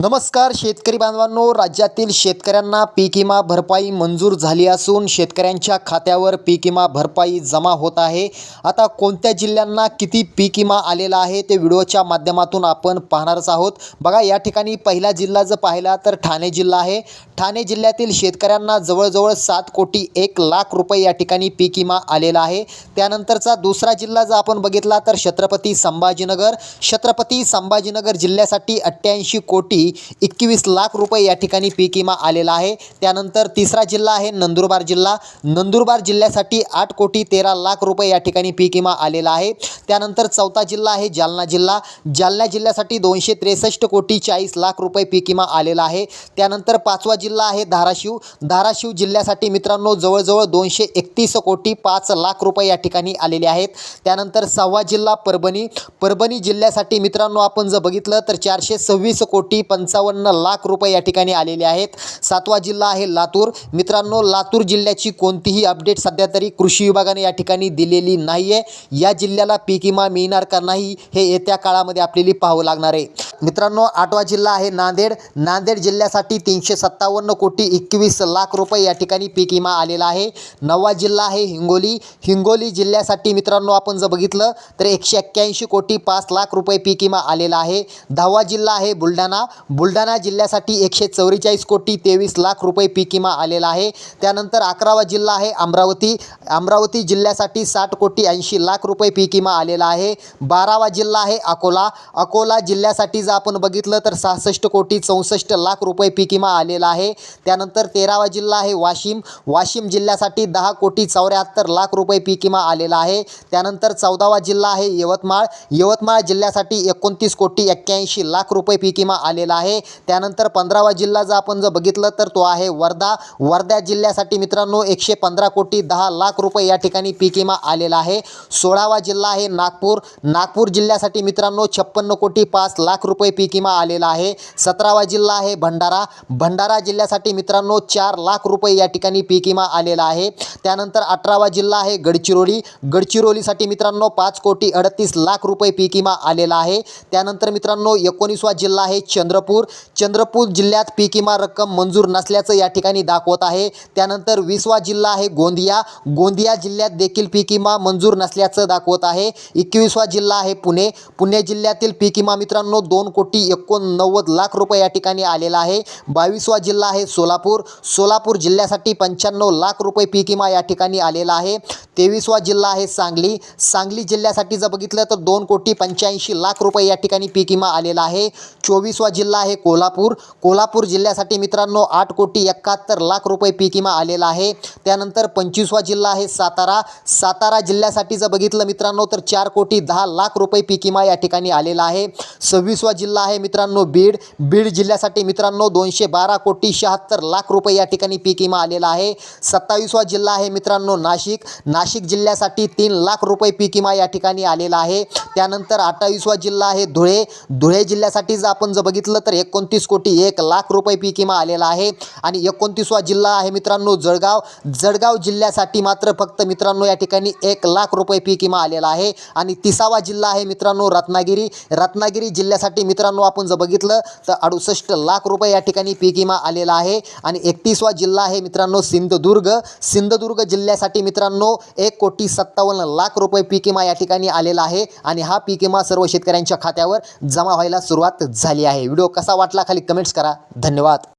नमस्कार शेतकरी बांधवांनो. राज्यातील शेतकऱ्यांना पीक विमा भरपाई मंजूर झाली असून शेतकऱ्यांच्या खात्यावर पीक विमा भरपाई जमा होत आहे. आता कोणत्या जिल्ह्यांना किती पीक विमा आलेला आहे ते व्हिडिओच्या माध्यमातून आपण पाहणारच आहोत. बघा या ठिकाणी पहिला जिल्हा जर पाहिला तर ठाणे जिल्हा आहे. ठाणे जिल्ह्यातील शेतकऱ्यांना जवळजवळ सात कोटी एक लाख रुपये या ठिकाणी पीक विमा आलेला आहे. त्यानंतरचा दुसरा जिल्हा जर आपण बघितला तर छत्रपती संभाजीनगर. छत्रपती संभाजीनगर जिल्ह्यासाठी अठ्ठ्याऐंशी कोटी एकवीस लाख रुपये या ठिकाणी पीक विमा आलेला आहे. त्यानंतर तिसरा जिल्हा आहे नंदुरबार जिल्हा. नंदुरबार जिल्ह्यासाठी आठ कोटी तेरा लाख रुपये या ठिकाणी पीक विमा आलेला आहे. त्यानंतर चौथा जिल्हा आहे जालना जिल्हा. जालना जिल्ह्यासाठी दोनशे त्रेसष्ट कोटी चाळीस लाख रुपये पीक विमा आलेला आहे. त्यानंतर पाचवा जिल्हा आहे धाराशिव. धाराशिव जिल्ह्यासाठी मित्रांनो जवळजवळ दोनशे एकतीस कोटी पाच लाख रुपये या ठिकाणी आलेले आहेत. त्यानंतर सहावा जिल्हा परभणी. परभणी जिल्ह्यासाठी मित्रांनो आपण जर बघितलं तर चारशे सव्वीस कोटी पंचावन्न लाख रुपये या ठिकाणी आलेले आहेत. सातवा जिल्हा आहे लातूर. मित्रांनो लातूर जिल्ह्याची कोणतीही अपडेट सध्या तरी कृषी विभागाने या ठिकाणी दिलेली नाही आहे या जिल्ह्याला पीक विमा मिळणार का नाही हे येत्या काळामध्ये आपल्याला पाहावं लागणार आहे. मित्रांनो आठवा जिल्हा आहे नांदेड. नांदेड जिल्ह्यासाठी तीनशे सत्तावन्न कोटी एकवीस लाख रुपये या ठिकाणी पीक विमा आलेला आहे. नववा जिल्हा आहे हिंगोली. हिंगोली जिल्ह्यासाठी मित्रांनो आपण जर बघितलं तर एकशे एक्क्याऐंशी कोटी पाच लाख रुपये पीक विमा आलेला आहे. दहावा जिल्हा आहे बुलढाणा. बुलढाणा जिल्ह्यासाठी एकशे चौवेचाळीस कोटी तेवीस लाख रुपये पीक विमा आलेला आहे. त्यानंतर अकरावा जिल्हा आहे अमरावती. अमरावती जिल्ह्यासाठी साठ कोटी ऐंशी लाख रुपये पीक विमा आलेला आहे. बारावा जिल्हा आहे अकोला. अकोला जिल्ह्यासाठी आपण बघितलं तर सहासष्ट कोटी चौसष्ट लाख रुपये पीक विमा आलेला आहे. त्यानंतर तेरावा जिल्हा आहे वाशिम. वाशिम जिल्ह्यासाठी दहा कोटी चौऱ्याहत्तर लाख रुपये पीक विमा आलेला आहे. त्यानंतर चौदावा जिल्हा आहे यवतमाळ. यवतमाळ जिल्ह्यासाठी एकोणतीस कोटी एक्क्याऐंशी लाख रुपये पीक विमा आलेला आहे. त्यानंतर पंधरावा जिल्हा जर आपण जर बघितलं तर तो आहे वर्धा. वर्धा जिल्ह्यासाठी मित्रांनो एकशे पंधरा कोटी दहा लाख रुपये या ठिकाणी पीक विमा आलेला आहे. सोळावा जिल्हा आहे नागपूर. नागपूर जिल्ह्यासाठी मित्रांनो छप्पन्न कोटी पाच लाख रुपये पीक विमा आलेला आहे. सतरावा जिल्हा आहे भंडारा. भंडारा जिल्ह्यासाठी मित्रांनो चार लाख रुपये या ठिकाणी पीक विमा आलेला आहे. त्यानंतर अठरावा जिल्हा आहे गडचिरोली. गडचिरोलीसाठी मित्रांनो पाच कोटी अडतीस लाख रुपये पीक विमा आलेला आहे. त्यानंतर मित्रांनो एकोणीसवा जिल्हा आहे चंद्रपूर. चंद्रपूर जिल्ह्यात पीक विमा रक्कम मंजूर नसल्याचं या ठिकाणी दाखवत आहे. त्यानंतर वीसवा जिल्हा आहे गोंदिया. गोंदिया जिल्ह्यात देखील पीक विमा मंजूर नसल्याचं दाखवत आहे. एकवीसवा जिल्हा आहे पुणे. पुणे जिल्ह्यातील पीक विमा मित्रांनो दोन कोटी एकोणनव्वद लाख रुपये या ठिकाणी आलेला आहे. बावीसवा जिल्हा आहे सोलापूर. सोलापूर जिल्ह्यासाठी पंच्याण्णव लाख रुपये पीक विमा या ठिकाणी आलेला आहे. तेवीसवा जिल्हा आहे सांगली. सांगली जिल्ह्यासाठी जर बघितलं तर दोन कोटी पंच्याऐंशी लाख रुपये या ठिकाणी पीक विमा आलेला आहे. चोवीसवा जिल्हा आहे कोल्हापूर. कोल्हापूर जिल्ह्यासाठी मित्रांनो आठ कोटी एकाहत्तर लाख रुपये पीक विमा आलेला आहे. त्यानंतर पंचवीसवा जिल्हा आहे सातारा. सातारा जिल्ह्यासाठी जर बघितलं मित्रांनो तर चार कोटी दहा लाख रुपये पीक विमा या ठिकाणी आलेला आहे. सव्वीसवा जिल्हा आहे मित्रांनो बीड. बीड जिल्ह्यासाठी मित्रांनो दोनशे बारा कोटी शहात्तर लाख रुपये या ठिकाणी पीक विमा आलेला आहे. सत्तावीसवा जिल्हा आहे मित्रांनो नाशिक. नाशिक जिल्ह्यासाठी तीन लाख रुपये पीक विमा या ठिकाणी आलेला आहे. त्यानंतर अठ्ठावीसवा जिल्हा आहे धुळे. धुळे जिल्ह्यासाठी जर आपण जर बघितलं तर एकोणतीस कोटी एक लाख रुपये पीक विमा आलेला आहे. आणि एकोणतीसवा जिल्हा आहे मित्रांनो जळगाव. जळगाव जिल्ह्यासाठी मात्र फक्त मित्रांनो या ठिकाणी एक लाख रुपये पीक विमा आलेला आहे. आणि तिसावा जिल्हा आहे मित्रांनो रत्नागिरी. रत्नागिरी जिल्ह्यासाठी मित्रांनो आपण जर बघितलं तर अडुसष्ट लाख रुपये या ठिकाणी पीक विमा आलेला आहे. आणि एकतीसवा जिल्हा आहे मित्रांनो सिंधुदुर्ग. सिंधुदुर्ग जिल्ह्यासाठी मित्रांनो एक कोटी सत्तावन्न लाख रुपये पीक विमा या ठिकाणी आलेला आहे. आणि हा पीक विमा सर्व शेतकऱ्यांच्या खात्यावर जमा व्हायला सुरुवात झाली आहे. व्हिडिओ कसा वाटला खाली कमेंट्स करा. धन्यवाद.